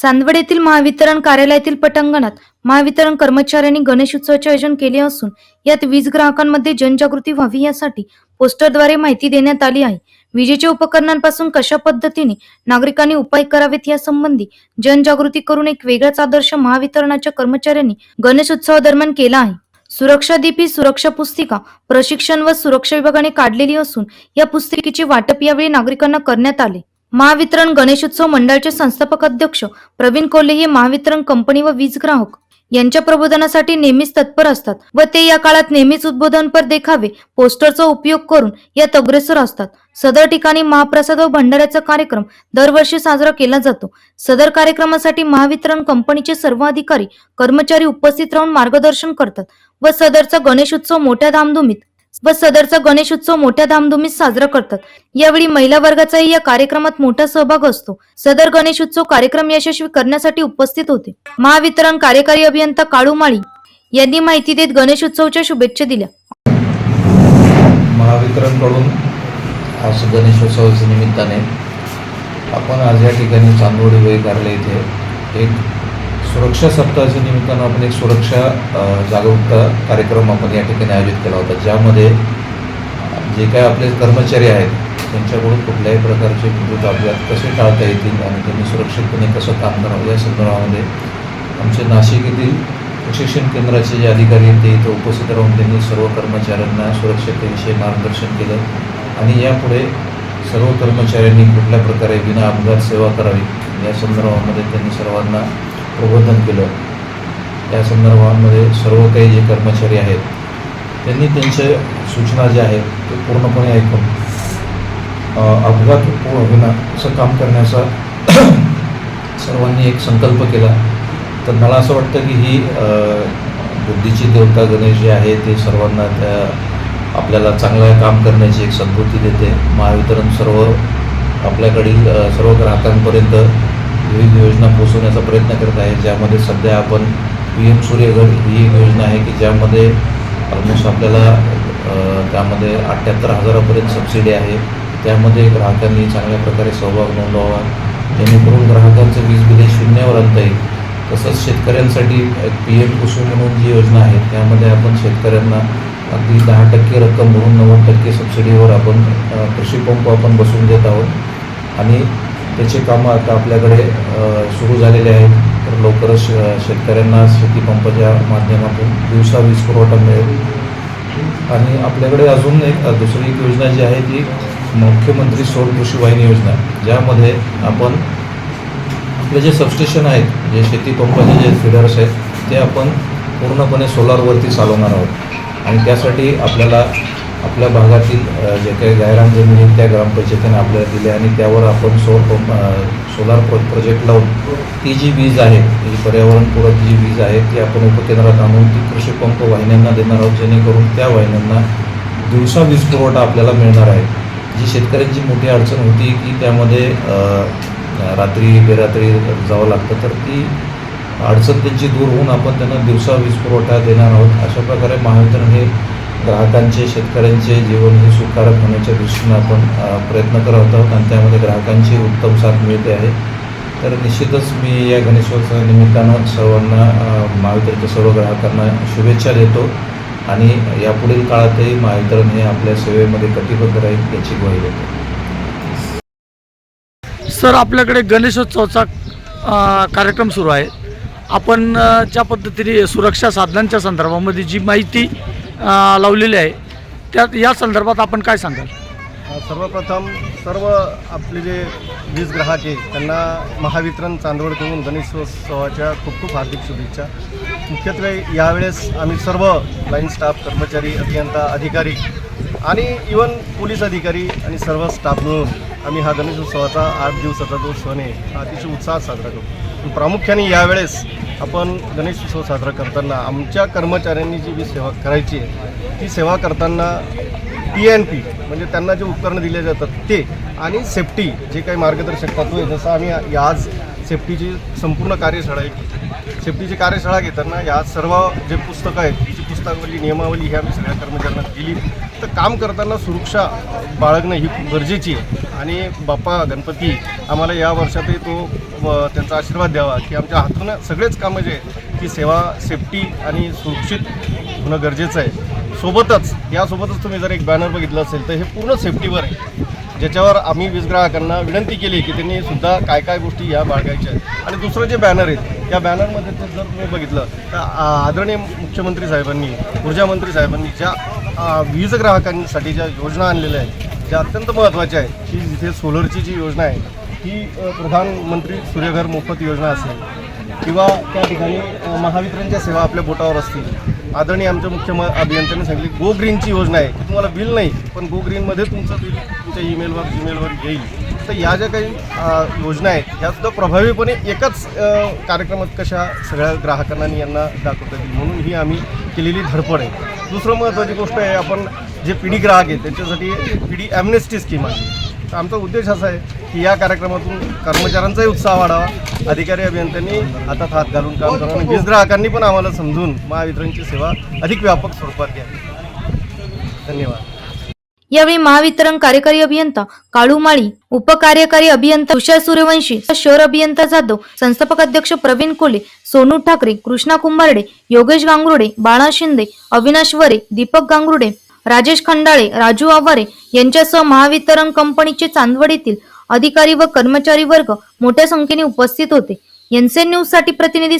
सांदवड येथील महावितरण कार्यालयातील पटांगणात महावितरण कर्मचाऱ्यांनी गणेश उत्सवाचे आयोजन केले असून यात वीज ग्राहकांमध्ये जनजागृती व्हावी यासाठी पोस्टरद्वारे माहिती देण्यात आली आहे. विजेच्या उपकरणांपासून कशा पद्धतीने नागरिकांनी उपाय करावेत यासंबंधी जनजागृती करून एक वेगळाच आदर्श महावितरणाच्या कर्मचाऱ्यांनी गणेश उत्सवादरम्यान केला आहे. सुरक्षा दीपी सुरक्षा पुस्तिका प्रशिक्षण व सुरक्षा विभागाने काढलेली असून या पुस्तिकेचे वाटप यावेळी नागरिकांना करण्यात आले. महावितरण गणेशोत्सव मंडळाचे संस्थापक अध्यक्ष प्रवीण कोल्हे हे महावितरण कंपनी व वीज ग्राहक. यांच्या प्रबोधनासाठी नेहमीच तत्पर असतात व ते या काळात नेहमीच उद्बोधनपर देखावे पोस्टरचा उपयोग करून यात अग्रेसर असतात. सदर ठिकाणी महाप्रसाद व भंडाऱ्याचा कार्यक्रम दरवर्षी साजरा केला जातो. सदर कार्यक्रमासाठी महावितरण कंपनीचे सर्व अधिकारी कर्मचारी उपस्थित राहून मार्गदर्शन करतात व सदरचा गणेश उत्सव मोठ्या धामधुमीत व सदरचा गणेश उत्सव मोठ्या धामधुमीत साजरा करतात. यावेळी महिला वर्गाचाही या कार्यक्रमात मोठा सहभाग असतो. सदर गणेश उत्सव कार्यक्रम यशस्वी करण्यासाठी उपस्थित होते. महावितरण कार्यकारी अभियंता काळू माळी यांनी माहिती देत गणेश उत्सवच्या शुभेच्छा दिल्या. महावितरणकडून आज गणेशोत्सवाच्या निमित्ताने आपण आज या ठिकाणी चांदोडी वैकारले इथे एक सुरक्षा सप्ताहाच्या निमित्तानं आपण एक सुरक्षा जागरूकता कार्यक्रम आपण या ठिकाणी आयोजित केला होता ज्यामध्ये जे काय आपले कर्मचारी आहेत त्यांच्याकडून कुठल्याही प्रकारचे विद्युत अपघात कसे टाळता येतील आणि त्यांनी सुरक्षितपणे कसं काम करावं या संदर्भामध्ये आमचे नाशिक येथील प्रशिक्षण केंद्राचे जे अधिकारी आहेत ते इथं उपस्थित राहून त्यांनी सर्व कर्मचाऱ्यांना सुरक्षिततेविषयी मार्गदर्शन केलं आणि यापुढे सर्व कर्मचाऱ्यांनी कुठल्या प्रकारे विना अपघात सेवा करावी या संदर्भामध्ये त्यांनी सर्वांना प्रबोधन केलं. या संदर्भामध्ये सर्व काही जे कर्मचारी आहेत त्यांनी त्यांचे सूचना ज्या आहेत ते पूर्णपणे ऐकून अपघात हो- असं काम करण्याचा सर्वांनी एक संकल्प केला. तर मला असं वाटतं की ही बुद्धीची देवता गणेश जे आहे ते सर्वांना त्या आपल्याला चांगलं काम करण्याची एक सद्बुद्धी देते. महावितरण सर्व आपल्याकडील सर्व ग्राहकांपर्यंत विविध योजना पोचवण्याचा प्रयत्न करत आहे ज्यामध्ये सध्या आपण पी एम सूर्यघर ही एक योजना आहे की ज्यामध्ये ऑलमोस्ट आपल्याला त्यामध्ये अठ्ठ्याहत्तर हजारापर्यंत सबसिडी आहे. त्यामध्ये ग्राहकांनी चांगल्या प्रकारे सहभाग नोंदवावा. जेणेकरून ग्राहकांचं वीज बिल शून्यावर आणता येईल. तसंच शेतकऱ्यांसाठी पी एम कुसुम म्हणून जी योजना आहे त्यामध्ये आपण शेतकऱ्यांना अगदी दहा टक्के रक्कम भरून नव्वद टक्के सबसिडीवर आपण कृषी पंप आपण बसवून देत आहोत. आणि त्याचे कामं आता आपल्याकडे सुरू झालेले आहेत. तर लवकरच शेतकऱ्यांना शेती पंपाच्या माध्यमातून दिवसा वीज पुरवठा मिळेल. आणि आपल्याकडे अजून एक दुसरी एक योजना जी आहे ती मुख्यमंत्री सौर कृषी वाहिनी योजना. ज्यामध्ये आपण आपले जे सबस्टेशन आहेत जे शेती पंपाचे जे फिडर्स आहेत ते आपण पूर्णपणे सोलारवरती चालवणार आहोत. आणि त्यासाठी आपल्याला आपल्या भागातील जे काही गायरान जमीन आहेत त्या ग्रामपंचायतीने आपल्याला दिल्या आणि त्यावर आपण सौर पंप सोलार प्रो प्रोजेक्ट लावून ती जी वीज आहे ती पर्यावरणपूरक जी वीज आहे ती आपण उपकेंद्रात आणून ती कृषी पंप वाहिन्यांना देणार आहोत जेणेकरून त्या वाहिन्यांना दिवसा वीज पुरवठा आपल्याला मिळणार आहे. जी शेतकऱ्यांची मोठी अडचण होती की त्यामध्ये रात्री बेरात्री जावं लागतं तर ती अडचण त्यांची दूर होऊन आपण त्यांना दिवसा वीज पुरवठा देणार आहोत. अशा प्रकारे महावितरण हे ग्राहकांचे शेतकऱ्यांचे जीवन हे सुखकारक होण्याच्या दृष्टीनं आपण प्रयत्न करत आहोत आणि त्यामध्ये ग्राहकांची उत्तम साथ मिळते आहे. तर निश्चितच मी या गणेशोत्सवा निमित्तानं सर्वांना महावितरणच्या सर्व ग्राहकांना शुभेच्छा देतो आणि यापुढील काळातही महावितरण हे आपल्या सेवेमध्ये कटिबद्ध राहील याची ग्वाही देतो. सर आपल्याकडे गणेशोत्सवाचा कार्यक्रम सुरू आहे. आपण ज्या पद्धतीने सुरक्षा साधनांच्या संदर्भामध्ये जी माहिती लावलेली आहे. त्यात या संदर्भात आपण काय सांगाल? सर्वप्रथम सर्व आपले जे वीज ग्राहक आहे त्यांना महावितरण चांदवडकडून गणेशोत्सवाच्या खूप खूप हार्दिक शुभेच्छा. मुख्यत्वे यावेळेस आम्ही सर्व लाईन स्टाफ कर्मचारी अभियंता अधिकारी आणि इवन पोलीस अधिकारी आणि सर्व स्टाफ मिळून आम्ही हा गणेशोत्सवाचा आठ दिवसाचा जो सण आहे हा अतिशय उत्साहात साजरा करतो. प्रामुख्याने यावेळेस आपण गणेशोत्सव साजरा करताना आमच्या कर्मचाऱ्यांनी जी बी सेवा करायची आहे ती सेवा करताना पी एन पी म्हणजे त्यांना जे उपकरणं दिले जातात ते आणि सेफ्टी जे काही मार्गदर्शक तत्व आहे जसं आम्ही आज सेफ्टीची संपूर्ण कार्यशाळा एक सेफ्टीची कार्यशाळा घेताना या सर्व जे पुस्तकं आहेत जी पुस्तकावली नियमावली ह्या आम्ही सगळ्या कर्मचाऱ्यांना दिली. तर काम करताना सुरक्षा बाळगणं ही खूप गरजेची आहे. आणि बाप्पा गणपती आम्हाला या वर्षातही तो त्यांचा आशीर्वाद द्यावा की आमच्या हातून सगळेच कामं जे आहेत ती सेवा सेफ्टी आणि सुरक्षित होणं गरजेचं आहे. सोबतच यासोबतच तुम्ही जर एक बॅनर बघितलं असेल तर हे पूर्ण सेफ्टीवर आहे. ज्याच्यावर आम्ही वीज ग्राहकांना विनंती केली की त्यांनी सुद्धा काय काय गोष्टी या बाळगायच्या आहेत. आणि दुसरं जे बॅनर आहेत या बॅनरमध्ये जर तुम्ही बघितलं तर आ, आदरणीय मुख्यमंत्री साहेबांनी ऊर्जा मंत्री साहेबांनी ज्या वीज ग्राहकांसाठी ज्या योजना आणलेल्या आहेत ज्या अत्यंत महत्त्वाच्या आहेत की जिथे सोलरची जी योजना आहे ही प्रधानमंत्री सूर्यघर मोफत योजना असेल किंवा त्या ठिकाणी महावितरणच्या सेवा आपल्या बोटावर असतील आदरणीय आमच्या मुख्य अभियंत्यांनी सांगितली गो ग्रीनची योजना आहे. तुम्हाला बिल नाही पण गो ग्रीनमध्ये तुमचं बिल तुमच्या ईमेलवर जीमेलवर येईल. तर या ज्या काही योजना आहेत ह्या सुद्धा प्रभावीपणे एकाच कार्यक्रमात कशा सगळ्या ग्राहकांना आणि यांना दाखवता येईल म्हणून ही आम्ही केलेली धडपड आहे. दुसरं महत्त्वाची गोष्ट आहे आपण जे पिढी ग्राहक आहेत त्यांच्यासाठी पिढी ॲमनेस्टी स्कीम आहे. तर आमचा उद्देश असा आहे की या कार्यक्रमातून कर्मचाऱ्यांचाही उत्साह वाढावा अधिकारी अभियंत्यांनी हातात हात घालून काम करावं. आणि वीज ग्राहकांनी पण आम्हाला समजून महावितरणची सेवा अधिक व्यापक स्वरूपात घ्यावी. धन्यवाद. यावेळी महावितरण कार्यकारी अभियंता काळू माळी उपकार्यकारी अभियंता तुषार सूर्यवंशी शहर अभियंता जाधव संस्थापक अध्यक्ष प्रवीण कोले सोनू ठाकरे कृष्णा कुंभारडे योगेश गांगरुडे बाळा शिंदे अविनाश वरे दीपक गांगरुडे राजेश खंडाळे राजू आवारे यांच्यासह महावितरण कंपनीचे चांदवडीतील अधिकारी व कर्मचारी वर्ग मोठ्या संख्येने उपस्थित होते. एनसेन न्यूजसाठी प्रतिनिधी